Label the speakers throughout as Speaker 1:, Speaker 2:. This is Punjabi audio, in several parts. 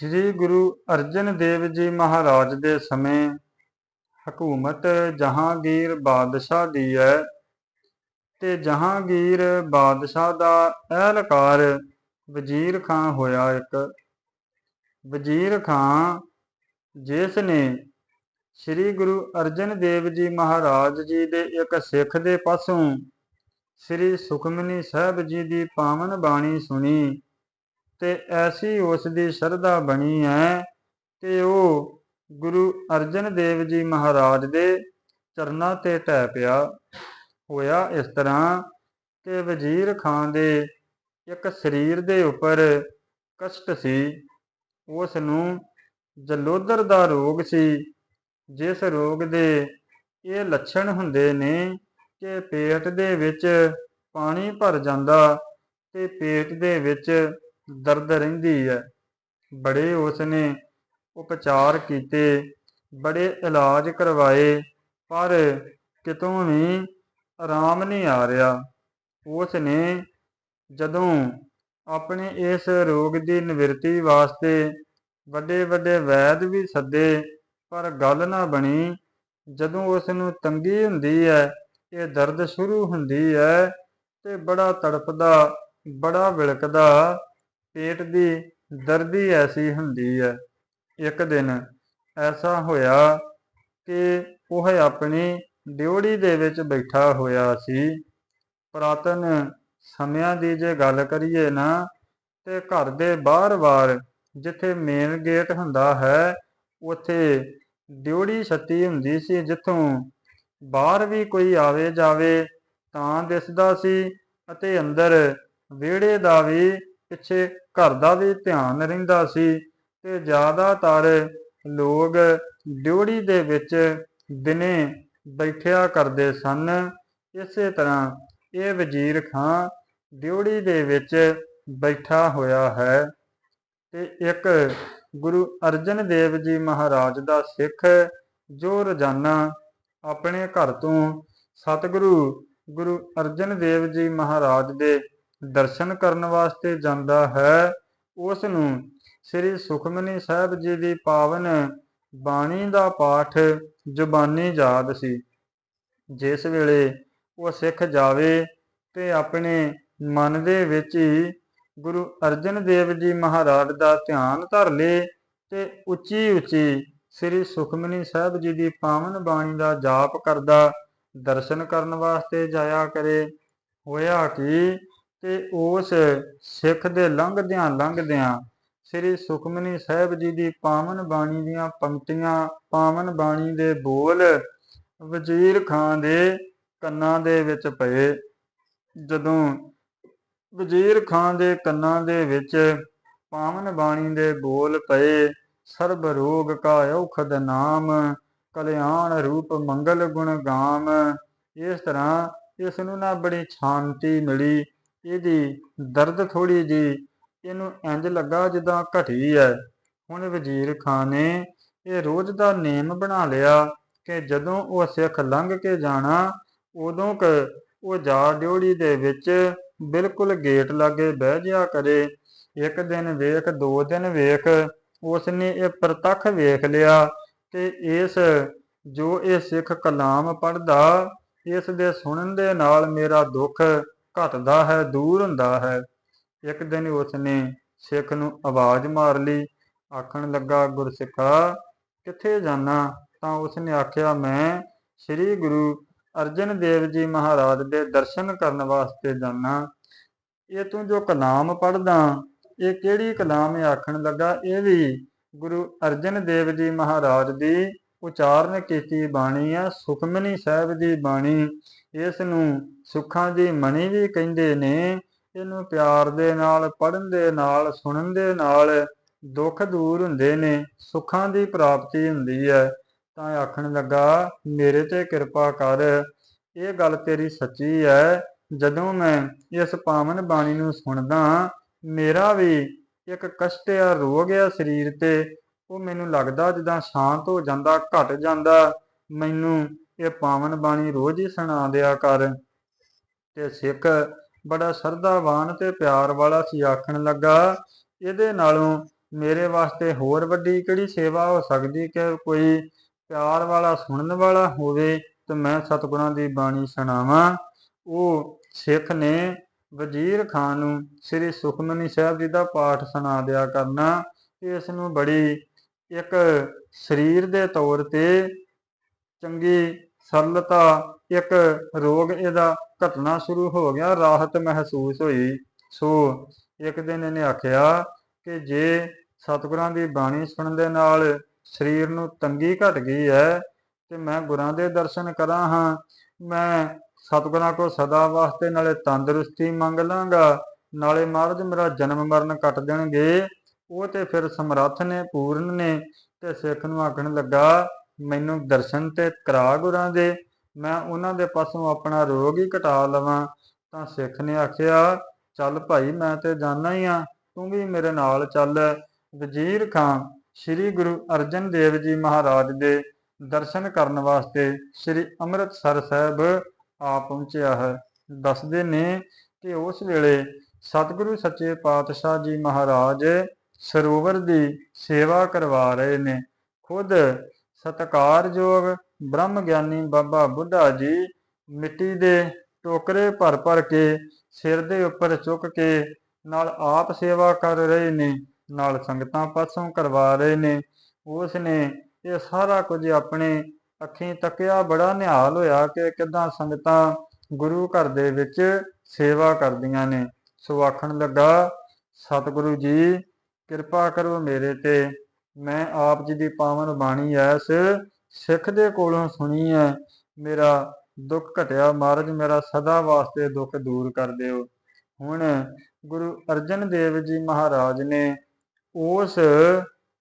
Speaker 1: ਸ੍ਰੀ ਗੁਰੂ ਅਰਜਨ ਦੇਵ ਜੀ ਮਹਾਰਾਜ ਦੇ ਸਮੇਂ ਹਕੂਮਤ ਜਹਾਂਗੀਰ ਬਾਦਸ਼ਾਹ ਦੀ ਹੈ ਤੇ ਜਹਾਂਗੀਰ ਬਾਦਸ਼ਾਹ ਦਾ ਅਹਿਲਕਾਰ ਵਜ਼ੀਰ ਖਾਂ ਹੋਇਆ ਇੱਕ। ਵਜ਼ੀਰ ਖਾਂ ਜਿਸ ਨੇ ਸ੍ਰੀ ਗੁਰੂ ਅਰਜਨ ਦੇਵ ਜੀ ਮਹਾਰਾਜ ਜੀ ਦੇ ਇੱਕ ਸਿੱਖ ਦੇ ਪਾਸੋਂ ਸ੍ਰੀ ਸੁਖਮਨੀ ਸਾਹਿਬ ਜੀ ਦੀ ਪਾਵਨ ਬਾਣੀ ਸੁਣੀ ਤੇ ਐਸੀ ਉਸ ਦੀ ਸ਼ਰਧਾ ਬਣੀ ਹੈ ਕਿ ਉਹ ਗੁਰੂ ਅਰਜਨ ਦੇਵ ਜੀ ਮਹਾਰਾਜ ਦੇ ਚਰਨਾਂ ਤੇ ਟਹਿ ਪਿਆ। ਹੋਇਆ ਇਸ ਤਰ੍ਹਾਂ ਕਿ ਵਜ਼ੀਰ ਖਾਨ ਦੇ ਇੱਕ ਸਰੀਰ ਦੇ ਉੱਪਰ ਕਸ਼ਟ ਸੀ। ਉਸ ਨੂੰ ਜਲੋਦਰ ਦਾ ਰੋਗ ਸੀ, ਜਿਸ ਰੋਗ ਦੇ ਇਹ ਲੱਛਣ ਹੁੰਦੇ ਨੇ ਕਿ ਪੇਟ ਦੇ ਵਿੱਚ ਪਾਣੀ ਭਰ ਜਾਂਦਾ ਤੇ ਪੇਟ ਦੇ ਵਿੱਚ ਦਰਦ ਰਹਿੰਦੀ ਹੈ। ਬੜੇ ਉਸਨੇ ਉਪਚਾਰ ਕੀਤੇ, ਬੜੇ ਇਲਾਜ ਕਰਵਾਏ, ਪਰ ਕਿਤੋਂ ਵੀ ਆਰਾਮ ਨਹੀਂ ਆ ਰਿਹਾ। ਉਸ ਨੇ ਜਦੋਂ ਆਪਣੇ ਇਸ ਰੋਗ ਦੀ ਨਿਵਰਤੀ ਵਾਸਤੇ ਵੱਡੇ ਵੱਡੇ ਵੈਦ ਵੀ ਸੱਦੇ, ਪਰ ਗੱਲ ਨਾ ਬਣੀ। ਜਦੋਂ ਉਸ ਨੂੰ ਤੰਗੀ ਹੁੰਦੀ ਹੈ, ਇਹ ਦਰਦ ਸ਼ੁਰੂ ਹੁੰਦੀ ਹੈ ਤੇ ਬੜਾ ਤੜਪਦਾ ਬੜਾ ਵਿਲਕਦਾ ਪੇਟ ਦੀ ਦਰਦੀ ਐਸੀ ਹੁੰਦੀ ਹੈ ਇੱਕ ਦਿਨ ਐਸਾ ਹੋਇਆ ਕਿ ਉਹ ਆਪਣੀ ਡਿਉੜੀ ਦੇ ਵਿੱਚ ਬੈਠਾ ਹੋਇਆ ਸੀ। ਪ੍ਰਾਤਨ ਸਮਿਆਂ ਦੀ ਜੇ ਗੱਲ ਕਰੀਏ ਨਾ, ਤੇ ਘਰ ਦੇ ਬਾਹਰ-ਬਾਹਰ ਜਿੱਥੇ ਮੇਨ ਗੇਟ ਹੁੰਦਾ ਹੈ, ਉੱਥੇ ਡਿਉੜੀ ਛੱਤੀ ਹੁੰਦੀ ਸੀ। ਜਿੱਥੋਂ ਬਾਹਰ ਵੀ ਕੋਈ ਆਵੇ ਜਾਵੇ ਤਾਂ ਦਿਸਦਾ ਸੀ ਅਤੇ ਅੰਦਰ ਵਿਹੜੇ ਦਾ ਵੀ ਪਿੱਛੇ ਘਰ ਦਾ ਵੀ ਧਿਆਨ ਰਹਿੰਦਾ ਸੀ ਤੇ ਜ਼ਿਆਦਾਤਰ ਲੋਕ ਡਿਉੜੀ ਦੇ ਵਿੱਚ ਦਿਨੇ ਬੈਠਿਆ ਕਰਦੇ ਸਨ। ਇਸੇ ਤਰ੍ਹਾਂ ਇਹ ਵਜ਼ੀਰ ਖਾਂ ਡਿਉੜੀ ਦੇ ਵਿੱਚ ਬੈਠਾ ਹੋਇਆ ਹੈ ਤੇ ਇੱਕ ਗੁਰੂ ਅਰਜਨ ਦੇਵ ਜੀ ਮਹਾਰਾਜ ਦਾ ਸਿੱਖ ਜੋ ਰੋਜ਼ਾਨਾ ਆਪਣੇ ਘਰ ਤੋਂ ਸਤਿਗੁਰੂ ਗੁਰੂ ਅਰਜਨ ਦੇਵ ਜੀ ਮਹਾਰਾਜ ਦੇ ਦਰਸ਼ਨ ਕਰਨ ਵਾਸਤੇ ਜਾਂਦਾ ਹੈ। ਉਸ ਨੂੰ ਸ੍ਰੀ ਸੁਖਮਨੀ ਸਾਹਿਬ ਜੀ ਦੀ ਪਾਵਨ ਬਾਣੀ ਦਾ ਪਾਠ ਜ਼ੁਬਾਨੀ ਯਾਦ ਸੀ। ਜਿਸ ਵੇਲੇ ਉਹ ਸਿੱਖ ਜਾਵੇ ਤੇ ਆਪਣੇ ਮਨ ਦੇ ਵਿੱਚ ਹੀ ਗੁਰੂ ਅਰਜਨ ਦੇਵ ਜੀ ਮਹਾਰਾਜ ਦਾ ਧਿਆਨ ਧਰ ਲੇ ਤੇ ਉੱਚੀ ਉੱਚੀ ਸ੍ਰੀ ਸੁਖਮਨੀ ਸਾਹਿਬ ਜੀ ਦੀ ਪਾਵਨ ਬਾਣੀ ਦਾ ਜਾਪ ਕਰਦਾ, ਦਰਸ਼ਨ ਕਰਨ ਵਾਸਤੇ ਜਾਇਆ ਕਰੇ। ਹੋਇਆ ਕਿ? ਤੇ ਉਸ ਸਿੱਖ ਦੇ ਲੰਘਦਿਆਂ ਲੰਘਦਿਆਂ ਸ੍ਰੀ ਸੁਖਮਨੀ ਸਾਹਿਬ ਜੀ ਦੀ ਪਾਵਨ ਬਾਣੀ ਦੀਆਂ ਪੰਕਤੀਆਂ, ਪਾਵਨ ਬਾਣੀ ਦੇ ਬੋਲ ਵਜ਼ੀਰ ਖਾਨ ਦੇ ਕੰਨਾਂ ਦੇ ਵਿੱਚ ਪਏ। ਜਦੋਂ ਵਜ਼ੀਰ ਖਾਨ ਦੇ ਕੰਨਾਂ ਦੇ ਵਿੱਚ ਪਾਵਨ ਬਾਣੀ ਦੇ ਬੋਲ ਪਏ, ਸਰਬ ਰੋਗ ਕਾ ਔਖਦ ਨਾਮ, ਕਲਿਆਣ ਰੂਪ ਮੰਗਲ ਗੁਣ ਗਾਮ, ਇਸ ਤਰ੍ਹਾਂ ਇਸ ਨੂੰ ਨਾ ਬੜੀ ਸ਼ਾਂਤੀ ਮਿਲੀ ਇਹਦੀ ਦਰਦ ਥੋੜੀ ਜੀ ਇਹਨੂੰ ਇੰਜ ਲੱਗਾ ਜਿੱਦਾਂ ਘਟੀ ਹੈ ਹੁਣ ਵਜ਼ੀਰ ਖਾਨ ਨੇ ਇਹ ਰੋਜ਼ ਦਾ ਨੇਮ ਬਣਾ ਲਿਆ ਕਿ ਜਦੋਂ ਉਹ ਸਿੱਖ ਲੰਘ ਕੇ ਜਾਣਾ, ਉਦੋਂ ਕ ਉਹ ਜਾ ਡਿਉੜੀ ਦੇ ਵਿੱਚ ਬਿਲਕੁਲ ਗੇਟ ਲਾਗੇ ਬਹਿ ਜਿਆ ਕਰੇ। ਇੱਕ ਦਿਨ ਵੇਖ, ਦੋ ਦਿਨ ਵੇਖ ਉਸ ਨੇ ਇਹ ਪ੍ਰਤੱਖ ਵੇਖ ਲਿਆ ਕਿ ਇਸ ਜੋ ਇਹ ਸਿੱਖ ਕਲਾਮ ਪੜਦਾ ਇਸ ਦੇ ਸੁਣਨ ਦੇ ਨਾਲ ਮੇਰਾ ਦੁੱਖ ਘਟਦਾ ਹੈ, ਦੂਰ ਹੁੰਦਾ ਹੈ। ਇੱਕ ਦਿਨ ਉਸਨੇ ਸਿੱਖ ਨੂੰ ਆਵਾਜ਼ ਮਾਰ ਲਈ। ਆਖਣ ਲੱਗਾ, ਗੁਰਸਿੱਖਾ, ਕਿੱਥੇ ਜਾਣਾ ਤਾਂ ਉਸਨੇ ਆਖਿਆ, ਮੈਂ ਸ੍ਰੀ ਗੁਰੂ ਅਰਜਨ ਦੇਵ ਜੀ ਮਹਾਰਾਜ ਦੇ ਦਰਸ਼ਨ ਕਰਨ ਵਾਸਤੇ ਜਾਣਾ ਇਹ ਤੂੰ ਜੋ ਕਲਾਮ ਪੜਦਾ ਇਹ ਕਿਹੜੀ ਕਲਾਮ ਹੈ? ਆਖਣ ਲੱਗਾ, ਇਹ ਵੀ ਗੁਰੂ ਅਰਜਨ ਦੇਵ ਜੀ ਮਹਾਰਾਜ ਦੀ ਉਚਾਰਨ ਕੀਤੀ ਬਾਣੀ ਆ, ਸੁਖਮਨੀ ਸਾਹਿਬ ਦੀ ਬਾਣੀ। ਇਸ ਨੂੰ ਸੁੱਖਾਂ ਦੀ ਮਣੀ ਵੀ ਕਹਿੰਦੇ ਨੇ, ਇਹਨੂੰ ਪਿਆਰ ਦੇ ਨਾਲ ਪੜਨ ਦੇ ਨਾਲ, ਸੁਣਨ ਦੇ ਨਾਲ ਦੁੱਖ ਦੂਰ ਹੁੰਦੇ ਨੇ, ਸੁੱਖਾਂ ਦੀ ਪ੍ਰਾਪਤੀ ਹੁੰਦੀ ਹੈ। ਤਾਂ ਆਖਣ ਲੱਗਾ, ਮੇਰੇ ਤੇ ਕਿਰਪਾ ਕਰ, ਇਹ ਗੱਲ ਤੇਰੀ ਸੱਚੀ ਹੈ। ਜਦੋਂ ਮੈਂ ਇਸ ਪਾਵਨ ਬਾਣੀ ਨੂੰ ਸੁਣਦਾ, ਮੇਰਾ ਵੀ ਇੱਕ ਕਸ਼ਟ ਆ ਰੋਗ ਆ ਸਰੀਰ ਤੇ। ਉਹ ਮੈਨੂੰ ਲੱਗਦਾ ਜਿੱਦਾਂ ਸ਼ਾਂਤ ਹੋ ਜਾਂਦਾ, ਘਟ ਜਾਂਦਾ। ਮੈਨੂੰ ਇਹ ਪਾਵਨ ਬਾਣੀ ਰੋਜ਼ ਹੀ ਸੁਣਾ ਦਿਆ ਕਰ। ਤੇ ਸਿੱਖ ਬੜਾ ਸਰਦਾਵਾਨ ਤੇ ਪਿਆਰ ਵਾਲਾ ਸੀ ਆਖਣ ਲੱਗਾ, ਇਹਦੇ ਨਾਲੋਂ ਮੇਰੇ ਵਾਸਤੇ ਹੋਰ ਵੱਡੀ ਕਿਹੜੀ ਸੇਵਾ ਹੋ ਸਕਦੀ ਕਿ ਕੋਈ ਪਿਆਰ ਵਾਲਾ ਸੁਣਨ ਵਾਲਾ ਹੋਵੇ ਤੇ ਮੈਂ ਸਤਿਗੁਰਾਂ ਦੀ ਬਾਣੀ ਸੁਣਾਵਾਂ? ਉਹ ਸਿੱਖ ਨੇ ਵਜ਼ੀਰ ਖਾਨ ਨੂੰ ਸ੍ਰੀ ਸੁਖਮਨੀ ਸਾਹਿਬ ਜੀ ਦਾ ਪਾਠ ਸੁਣਾ ਦਿਆ ਕਰਨਾ। ਇਸ ਨੂੰ ਬੜੀ ਇੱਕ ਸਰੀਰ ਦੇ ਤੌਰ ਤੇ ਚੰਗੀ ਸਰਲਤਾ, ਇੱਕ ਰੋਗ ਇਹਦਾ ਘਟਣਾ ਸ਼ੁਰੂ ਹੋ ਗਿਆ, ਰਾਹਤ ਮਹਿਸੂਸ ਹੋਈ। ਸੋ ਇੱਕ ਦਿਨ ਇਹਨੇ ਆਖਿਆ ਕਿ ਜੇ ਸਤਿਗੁਰਾਂ ਦੀ ਬਾਣੀ ਸੁਣਨ ਦੇ ਨਾਲ ਸਰੀਰ ਨੂੰ ਤੰਗੀ ਘਟ ਗਈ ਹੈ, ਤੇ ਮੈਂ ਗੁਰਾਂ ਦੇ ਦਰਸ਼ਨ ਕਰਾਂ ਹਾਂ। ਮੈਂ ਸਤਿਗੁਰਾਂ ਕੋ ਸਦਾ ਵਾਸਤੇ ਨਾਲੇ ਤੰਦਰੁਸਤੀ ਮੰਗ ਲਾਂਗਾ, ਨਾਲੇ ਮਹਾਰਾਜ ਮੇਰਾ ਜਨਮ ਮਰਨ ਕੱਟ ਦੇਣਗੇ। ਉਹ ਤੇ ਫਿਰ ਸਮਰੱਥ ਨੇ, ਪੂਰਨ ਨੇ, ਤੇ ਸਿੱਖ ਨੂੰ ਆਖਣ ਲੱਗਾ ਮੈਨੂੰ ਦਰਸ਼ਨ ਤੇ ਕਰਾ ਗੁਰਾਂ ਦੇ। ਮੈਂ ਉਹਨਾਂ ਦੇ ਪਾਸੋਂ ਆਪਣਾ ਰੋਗ ਹੀ ਘਟਾ ਲਵਾਂ। ਤਾਂ ਸਿੱਖ ਨੇ ਆਖਿਆ, ਚੱਲ ਭਾਈ, ਮੈਂ ਤੇ ਜਾਣਾ ਹੀ ਆ। ਤੂੰ ਵੀ ਮੇਰੇ ਨਾਲ ਚੱਲ। ਵਜ਼ੀਰ ਖਾਂ, ਸ੍ਰੀ ਗੁਰੂ ਅਰਜਨ ਦੇਵ ਜੀ ਮਹਾਰਾਜ ਦੇ ਦਰਸ਼ਨ ਕਰਨ ਵਾਸਤੇ ਸ੍ਰੀ ਅੰਮ੍ਰਿਤਸਰ ਸਾਹਿਬ ਆ ਪਹੁੰਚਿਆ ਹੈ। ਦੱਸਦੇ ਨੇ ਕਿ ਉਸ ਵੇਲੇ ਸਤਿਗੁਰੂ ਸੱਚੇ ਪਾਤਸ਼ਾਹ ਜੀ ਮਹਾਰਾਜ ਸਰੋਵਰ ਦੀ ਸੇਵਾ ਕਰਵਾ ਰਹੇ ਨੇ। ਖੁਦ ਸਤਕਾਰਯੋਗ ਬ੍ਰਹਮ ਗਿਆਨੀ ਬਾਬਾ ਬੁੱਢਾ ਜੀ ਮਿੱਟੀ ਦੇ ਟੋਕਰੇ ਭਰ ਭਰ ਕੇ ਸਿਰ ਦੇ ਉੱਪਰ ਚੁੱਕ ਕੇ ਨਾਲ ਆਪ ਸੇਵਾ ਕਰ ਰਹੇ ਨੇ, ਨਾਲ ਸੰਗਤਾਂ ਪਾਸੋਂ ਕਰਵਾ ਰਹੇ ਨੇ। ਉਸ ਨੇ ਇਹ ਸਾਰਾ ਕੁਝ ਆਪਣੇ ਅੱਖੀਂ ਤੱਕਿਆ ਬੜਾ ਨਿਹਾਲ ਹੋਇਆ ਕਿ ਕਿਦਾਂ ਸੰਗਤਾਂ ਗੁਰੂ ਘਰ ਦੇ ਵਿੱਚ ਸੇਵਾ ਕਰਦੀਆਂ ਨੇ। ਸੋ ਆਖਣ ਲੱਗਾ, ਸਤਿਗੁਰੂ ਜੀ, ਕਿਰਪਾ ਕਰੋ ਮੇਰੇ ਤੇ। ਮੈਂ ਆਪ ਜੀ ਦੀ ਪਾਵਨ ਬਾਣੀ ਐਸ ਸਿੱਖ ਦੇ ਕੋਲੋਂ ਸੁਣੀ ਹੈ ਮੇਰਾ ਦੁੱਖ ਘਟਿਆ, ਮਹਾਰਾਜ ਮੇਰਾ ਸਦਾ ਵਾਸਤੇ ਦੁੱਖ ਦੂਰ ਕਰ ਦਿਓ। ਹੁਣ ਗੁਰੂ ਅਰਜਨ ਦੇਵ ਜੀ ਮਹਾਰਾਜ ਨੇ ਉਸ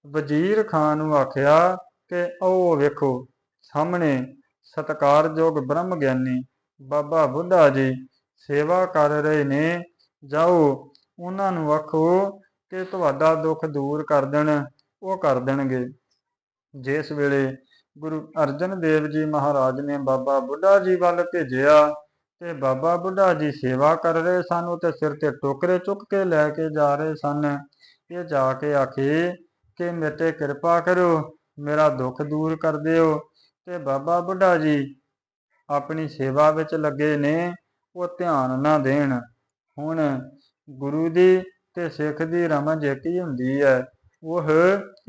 Speaker 1: ਵਜ਼ੀਰ ਖਾਨ ਨੂੰ ਆਖਿਆ ਕਿ ਉਹ ਵੇਖੋ, ਸਾਹਮਣੇ ਸਤਕਾਰਯੋਗ ਬ੍ਰਹਮ ਗਿਆਨੀ ਬਾਬਾ ਬੁੱਢਾ ਜੀ ਸੇਵਾ ਕਰ ਰਹੇ ਨੇ। ਜਾਓ, ਉਹਨਾਂ ਨੂੰ ਆਖੋ ਕਿ ਤੁਹਾਡਾ ਦੁੱਖ ਦੂਰ ਕਰ ਦੇਣ। ਉਹ ਕਰ ਦੇਣਗੇ। ਜਿਸ ਵੇਲੇ ਗੁਰੂ ਅਰਜਨ ਦੇਵ ਜੀ ਮਹਾਰਾਜ ਨੇ ਬਾਬਾ ਬੁੱਢਾ ਜੀ ਵੱਲ ਭੇਜਿਆ ਤੇ ਬਾਬਾ ਬੁੱਢਾ ਜੀ ਸੇਵਾ ਕਰ ਰਹੇ ਸਨ ਉਹ ਤੇ ਸਿਰ ਤੇ ਟੋਕਰੇ ਚੁੱਕ ਕੇ ਲੈ ਕੇ ਜਾ ਰਹੇ ਸਨ। ਇਹ ਜਾ ਕੇ ਆਖੇ ਕਿ ਮੇਰੇ ਤੇ ਕਿਰਪਾ ਕਰੋ ਮੇਰਾ ਦੁੱਖ ਦੂਰ ਕਰ ਦਿਓ। ਤੇ ਬਾਬਾ ਬੁੱਢਾ ਜੀ ਆਪਣੀ ਸੇਵਾ ਵਿੱਚ ਲੱਗੇ ਨੇ, ਉਹ ਧਿਆਨ ਨਾ ਦੇਣ। ਹੁਣ ਗੁਰੂ ਦੀ ਤੇ ਸਿੱਖ ਦੀ ਰਮਜ ਇੱਕ ਹੀ ਹੁੰਦੀ ਹੈ। ਉਹ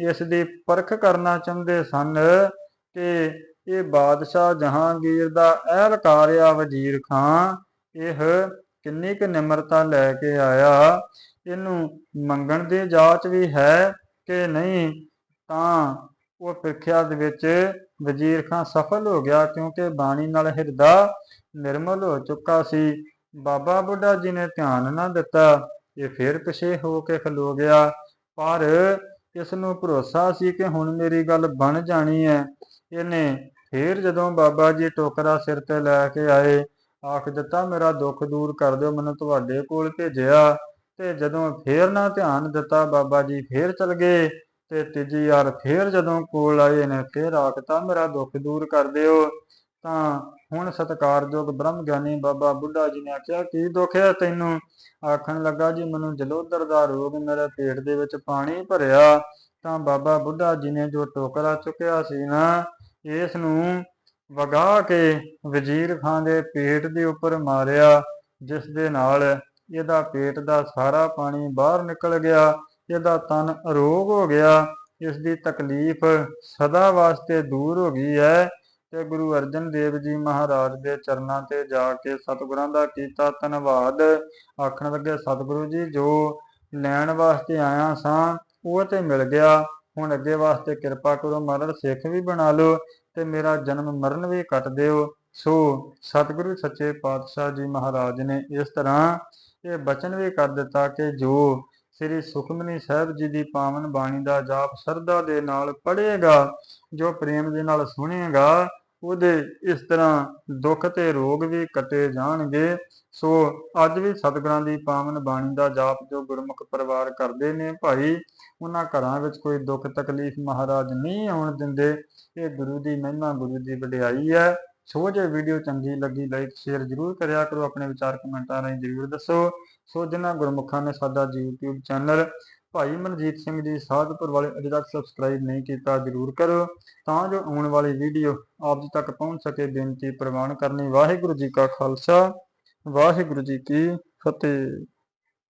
Speaker 1: ਇਸ ਦੀ ਪਰਖ ਕਰਨਾ ਚਾਹੁੰਦੇ ਸਨ ਕਿ ਇਹ ਬਾਦਸ਼ਾਹ ਜਹਾਂਗੀਰ ਦਾ ਅਹਿਲਕਾਰ ਆ ਵਜ਼ੀਰ ਖਾਂ ਇਹ ਕਿੰਨੀ ਕੁ ਨਿਮਰਤਾ ਲੈ ਕੇ ਆਇਆ। ਇਹਨੂੰ ਮੰਗਣ ਦੀ ਜਾਂਚ ਵੀ ਹੈ ਕਿ ਨਹੀਂ, ਤਾਂ ਉਹ ਪ੍ਰੀਖਿਆ ਦੇ ਵਿੱਚ ਵਜ਼ੀਰ ਖਾਂ ਸਫਲ ਹੋ ਗਿਆ ਕਿਉਂਕਿ ਬਾਣੀ ਨਾਲ ਹਿਰਦਾ ਨਿਰਮਲ ਹੋ ਚੁੱਕਾ ਸੀ। ਬਾਬਾ ਬੁੱਢਾ ਜੀ ਨੇ ਧਿਆਨ ਨਾ ਦਿੱਤਾ, ਇਹ ਫਿਰ ਪਿਛੇ ਹੋ ਕੇ ਖਲੋ ਗਿਆ। ਪਰ ਇਸ ਨੂੰ ਭਰੋਸਾ ਸੀ ਕਿ ਹੁਣ ਮੇਰੀ ਗੱਲ ਬਣ ਜਾਣੀ ਹੈ। ਇਹਨੇ ਫਿਰ ਜਦੋਂ ਬਾਬਾ ਜੀ ਟੋਕਰਾ ਸਿਰ ਤੇ ਲੈ ਕੇ ਆਏ, ਆਖ ਦਿੱਤਾ, ਮੇਰਾ ਦੁੱਖ ਦੂਰ ਕਰ ਦਿਓ, ਮੈਨੂੰ ਤੁਹਾਡੇ ਕੋਲ ਭੇਜਿਆ। ਤੇ ਜਦੋਂ ਫੇਰ ਨਾ ਧਿਆਨ ਦਿੱਤਾ, ਬਾਬਾ ਜੀ ਫੇਰ ਚਲ ਗਏ ਤੇ ਤੀਜੀ ਵਾਰ ਫੇਰ ਜਦੋਂ ਕੋਲ ਆਏ ਨੇ ਫੇਰ ਆਖਤਾ ਮੇਰਾ ਦੁੱਖ ਦੂਰ ਕਰ ਦਿਓ। ਤਾਂ ਹੁਣ ਸਤਕਾਰਯੋਗ ਬ੍ਰਹਮ ਗਿਆਨੀ ਬਾਬਾ ਬੁੱਢਾ ਜੀ ਨੇ ਆਖਿਆ, ਕੀ ਦੁੱਖ ਹੈ ਤੈਨੂੰ? ਆਖਣ ਲੱਗਾ, ਜੀ ਮੈਨੂੰ ਜਲੋਦਰ ਦਾ ਰੋਗ ਮੇਰੇ ਪੇਟ ਦੇ ਵਿੱਚ ਪਾਣੀ ਭਰਿਆ, ਤਾਂ ਬਾਬਾ ਬੁੱਢਾ ਜੀ ਨੇ ਜੋ ਟੋਕਰਾ ਚੁੱਕਿਆ ਸੀ ਨਾ, ਇਸ ਨੂੰ ਵਗਾ ਕੇ ਵਜ਼ੀਰ ਖਾਨ ਦੇ ਪੇਟ ਦੇ ਉੱਪਰ ਮਾਰਿਆ, ਜਿਸ ਦੇ ਨਾਲ ਇਹਦਾ ਪੇਟ ਦਾ ਸਾਰਾ ਪਾਣੀ ਬਾਹਰ ਨਿਕਲ ਗਿਆ, ਇਹਦਾ ਤਨ ਅਰੋਗ ਹੋ ਗਿਆ, ਇਸ ਦੀ ਤਕਲੀਫ ਸਦਾ ਵਾਸਤੇ ਦੂਰ ਹੋ ਗਈ ਹੈ ਤੇ ਗੁਰੂ ਅਰਜਨ ਦੇਵ ਜੀ ਮਹਾਰਾਜ ਦੇ ਚਰਨਾਂ ਤੇ ਜਾ ਕੇ ਸਤਿਗੁਰਾਂ ਦਾ ਕੀਤਾ ਧੰਨਵਾਦ। ਆਖਣ ਲੱਗੇ, ਸਤਿਗੁਰੂ ਜੀ, ਜੋ ਲੈਣ ਵਾਸਤੇ ਆਇਆ ਸਾਂ, ਉਹ ਤੇ ਮਿਲ ਗਿਆ। ਹੁਣ ਅੱਗੇ ਵਾਸਤੇ ਕਿਰਪਾ ਕਰੋ ਮਹਾਰਾਜ ਸਿੱਖ ਵੀ ਬਣਾ ਲਓ ਤੇ ਮੇਰਾ ਜਨਮ ਮਰਨ ਵੀ ਕੱਟ ਦਿਓ। ਸੋ ਸਤਿਗੁਰੂ ਸੱਚੇ ਪਾਤਸ਼ਾਹ ਜੀ ਮਹਾਰਾਜ ਨੇ ਇਸ ਤਰ੍ਹਾਂ ਇਹ ਬਚਨ ਵੀ ਕਰ ਦਿੱਤਾ ਕਿ ਜੋ ਸ੍ਰੀ ਸੁਖਮਨੀ ਸਾਹਿਬ ਜੀ ਦੀ ਪਾਵਨ ਬਾਣੀ ਦਾ ਜਾਪ ਸਰਦਾ ਦੇ ਨਾਲ ਪੜ੍ਹੇਗਾ, ਜੋ ਪ੍ਰੇਮ ਦੇ ਨਾਲ ਸੁਣੇਗਾ, ਉਹਦੇ ਇਸ ਤਰ੍ਹਾਂ ਦੁੱਖ ਤੇ ਰੋਗ ਵੀ ਕੱਟੇ ਜਾਣਗੇ। ਸੋ ਅੱਜ ਵੀ ਸਤਿਗੁਰਾਂ ਦੀ ਪਾਵਨ ਬਾਣੀ ਦਾ ਜਾਪ ਜੋ ਗੁਰਮੁਖ ਪਰਿਵਾਰ ਕਰਦੇ ਨੇ ਭਾਈ, ਉਹਨਾਂ ਘਰਾਂ ਵਿੱਚ ਕੋਈ ਦੁੱਖ ਤਕਲੀਫ ਮਹਾਰਾਜ ਨਹੀਂ ਆਉਣ ਦਿੰਦੇ। ਇਹ ਗੁਰੂ ਦੀ ਮਹਿਮਾ, ਗੁਰੂ ਦੀ ਵਡਿਆਈ ਹੈ। ਸੋ ਜੇ ਵੀਡੀਓ ਚੰਗੀ ਲੱਗੀ ਲਾਈਕ ਸ਼ੇਅਰ ਜ਼ਰੂਰ ਕਰਿਆ ਕਰੋ, ਆਪਣੇ ਵਿਚਾਰ ਕਮੈਂਟਾਂ ਰਾਹੀਂ ਜ਼ਰੂਰ ਦੱਸੋ। ਸੋ ਜਿਨ੍ਹਾਂ ਗੁਰਮੁਖਾਂ ਨੇ ਸਾਡਾ YouTube ਚੈਨਲ ਭਾਈ ਮਨਜੀਤ ਸਿੰਘ ਜੀ ਸਾਧਪੁਰ ਵਾਲੇ ਅਜੇ ਤੱਕ ਸਬਸਕ੍ਰਾਈਬ ਨਹੀਂ ਕੀਤਾ, ਜਰੂਰ ਕਰੋ, ਤਾਂ ਜੋ ਆਉਣ ਵਾਲੀ ਵੀਡੀਓ ਆਪ ਜੀ ਤੱਕ ਪਹੁੰਚ ਸਕੇ, ਬੇਨਤੀ ਪ੍ਰਵਾਨ ਕਰਨੀ। ਵਾਹਿਗੁਰੂ ਜੀ ਕਾ ਖਾਲਸਾ, ਵਾਹਿਗੁਰੂ ਜੀ ਕੀ ਫਤਿਹ।